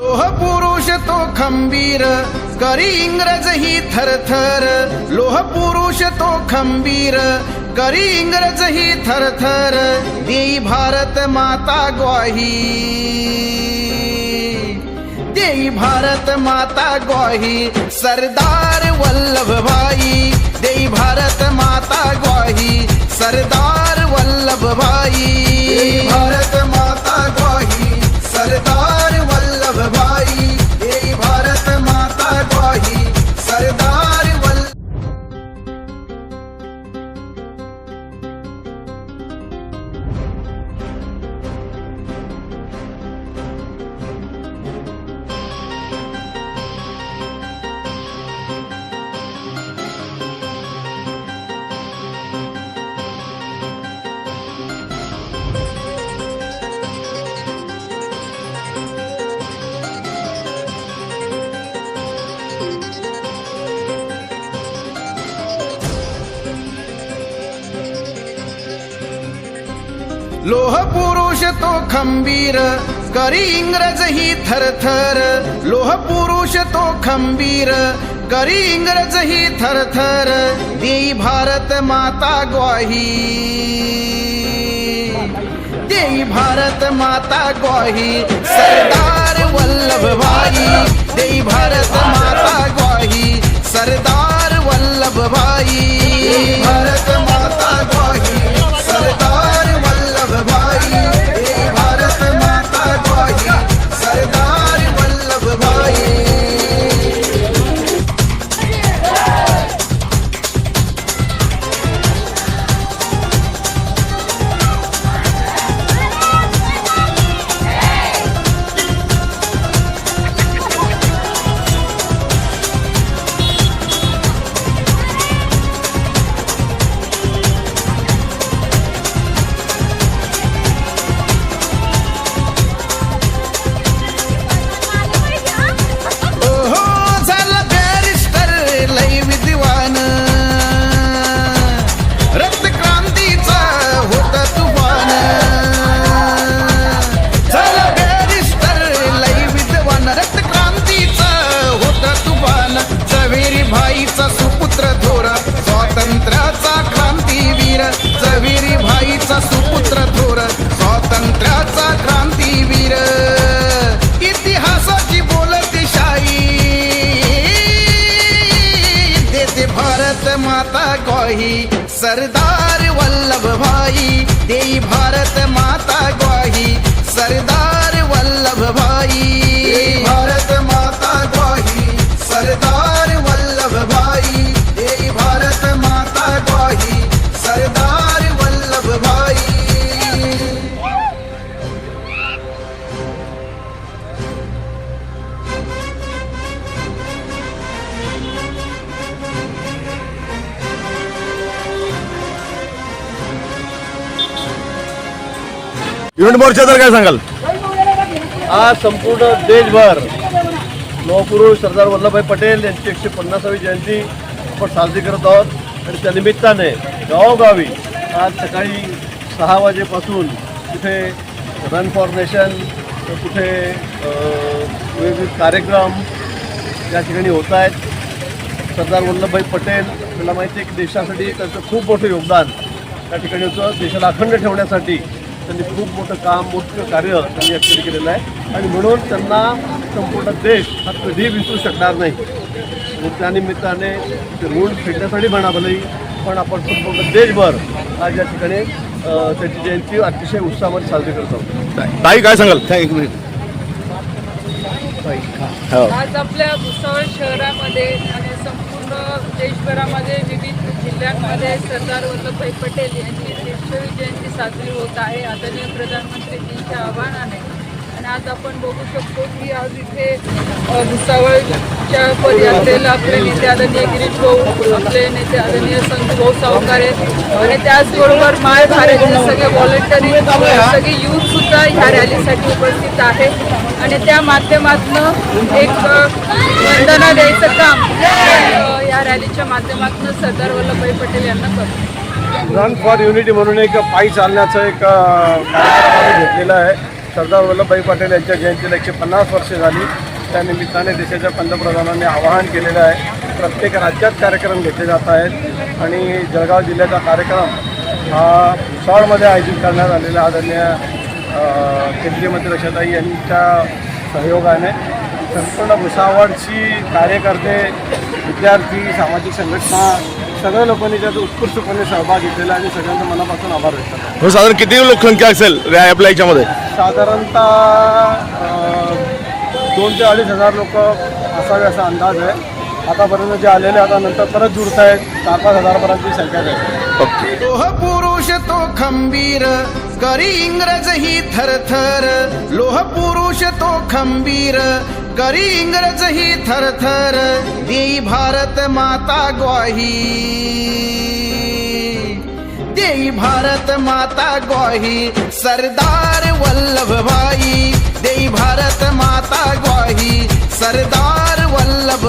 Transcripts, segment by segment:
लोह पुरुष तो खंबीर करी इंग्रज ही थरथर. लोह पुरुष तो खंबीर करी इंग्रज ही थरथर. देई भारत माता ग्वाही. देई भारत माता ग्वाही. सरदार वल्लभ भाई. देई भारत माता ग्वाही. सरदार वल्लभ भाई. भारत माता ग्वाही. सरदार लोह पुरुष तो खंबीर करी इंग्रज ही थरथर. लोह पुरुष तो खंबीर करी इंग्रज ही थरथर. देई भारत माता ग्वाही. देई भारत माता ग्वाही. सरदार वल्लभ भाई. देई भारत माता ग्वाही. सरदार वल्लभ भाई. भारत माता ग्वाही. सरदार वल्लभ भाई देई भारत इव्हेंट मोर्चाबद्दल काय सांगाल? आज संपूर्ण देशभर. लोहपुरुष सरदार वल्लभभाई पटेल यांची एकशे पन्नासावी जयंती आपण साजरी करत आहोत. आणि त्या निमित्ताने गावोगावी आज सकाळी सहा वाजेपासून कुठे रन फॉर नेशन तर कुठे विविध कार्यक्रम या ठिकाणी होत आहेत. सरदार वल्लभभाई पटेल आपल्याला माहिती आहे की देशासाठी त्यांचं खूप मोठं योगदान त्या ठिकाणी होतं. देशाला अखंड ठेवण्यासाठी त्यांनी खूप मोठं काम मोठं कार्य त्यांनी ॲक्च्युली केलेलं आहे. आणि म्हणून त्यांना संपूर्ण देश हा कधीही विसरू शकणार नाही. त्यानिमित्ताने ते ऋण फेडण्यासाठी म्हणा भलेही पण आपण संपूर्ण देशभर आज या ठिकाणी त्याची जयंती अतिशय उत्साहामध्ये साजरी करत आहोत. ताई काय सांगाल? एक मिनिट. हो. आज आपल्या भुसावळ शहरामध्ये आणि संपूर्ण देशभरामध्ये विविध जिल्ह्यांमध्ये सरदार वल्लभभाई पटेल यांची दीडशेवी जयंती साजरी होत आहे. आदरणीय प्रधानमंत्रीजींच्या आव्हानाने. आणि आज आपण बघू शकतो की आज इथे भुसावळच्या पदयात्रेला आपले नेते आदरणीय गिरीश भाऊ आपले नेते आदरणीय संत भाऊ सावकार आहेत. आणि त्याचबरोबर माय भारतचे सगळे व्हॉलेंटरी सगळे युथ सुद्धा ह्या रॅलीसाठी उपस्थित आहे. आणि त्या माध्यमातून एक वंदना द्यायचं काम. रॅलीच्या माध्यमातून सरदार वल्लभभाई पटेल यांना करतो रन फॉर युनिटी म्हणून एक पायी चालण्याचं एक घेतलेलं कार्यक्रम आहे. सरदार वल्लभभाई पटेल यांच्या जयंतीला एकशे पन्नास वर्ष झाली. त्या निमित्ताने देशाच्या पंतप्रधानांनी आवाहन केलेलं आहे. प्रत्येक राज्यात कार्यक्रम घेतले जात आहेत. आणि जळगाव जिल्ह्याचा कार्यक्रम हा भुसावळमध्ये आयोजित करण्यात आलेला आदरणीय केंद्रीय मंत्री रक्षाताई यांच्या सहयोगाने. संपूर्ण भुसावळची कार्यकर्ते विद्यार्थी सामाजिक संघटना सगळ्या लोकांनी त्यात उत्कृष्टपणे सहभाग घेतलेला आहे आणि सगळ्यांचा मनापासून आभार व्यक्त करतो. हो साधारण किती लोकसंख्या असेल रे- आपल्या याच्यामध्ये? साधारणतः दोन ते अडीच हजार लोक असावे असा अंदाज आहे. आतापर्यंत जे आलेले आता नंतर परत आहेत. चार पाच हजारपर्यंतची संख्या आहे. लोह पुरुष तो खंबीर करी इंग्रज ही थरथर. लोह पुरुष तो खंबीर करी इंग्रज ही थरथर देई भारत माता ग्वाही. देई भारत माता ग्वाही सरदार वल्लभ भाई देई भारत माता ग्वाही सरदार वल्लभ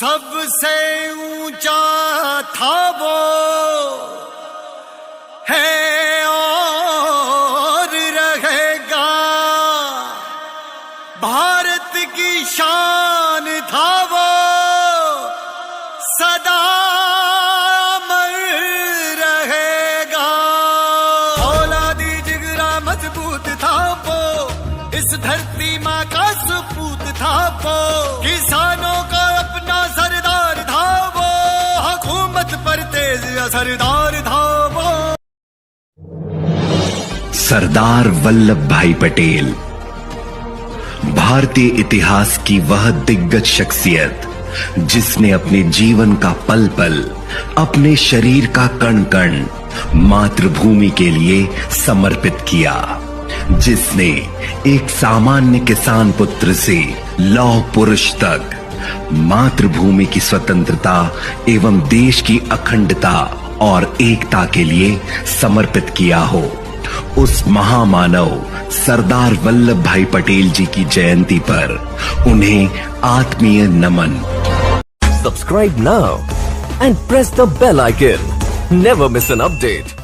सबसे ऊंचा था वो है और रहेगा। भारत की शान था वो सदा अमर रहेगा। औलादी जिगरा मजबूत था वो इस धरती माँ का सपूत था वो किसानों का तेज असरदार था वो सरदार वल्लभ भाई पटेल, भारतीय इतिहास की वह दिग्गज शख्सियत, जिसने अपने जीवन का पल पल, अपने शरीर का कण कण, मातृभूमि के लिए समर्पित किया, जिसने एक सामान्य किसान पुत्र से लौह पुरुष तक मातृभूमि की स्वतंत्रता एवं देश की अखंडता और एकता के लिए समर्पित किया हो। उस महामानव सरदार वल्लभ भाई पटेल जी की जयंती पर उन्हें आत्मीय नमन। Subscribe now and press the bell icon never miss an update.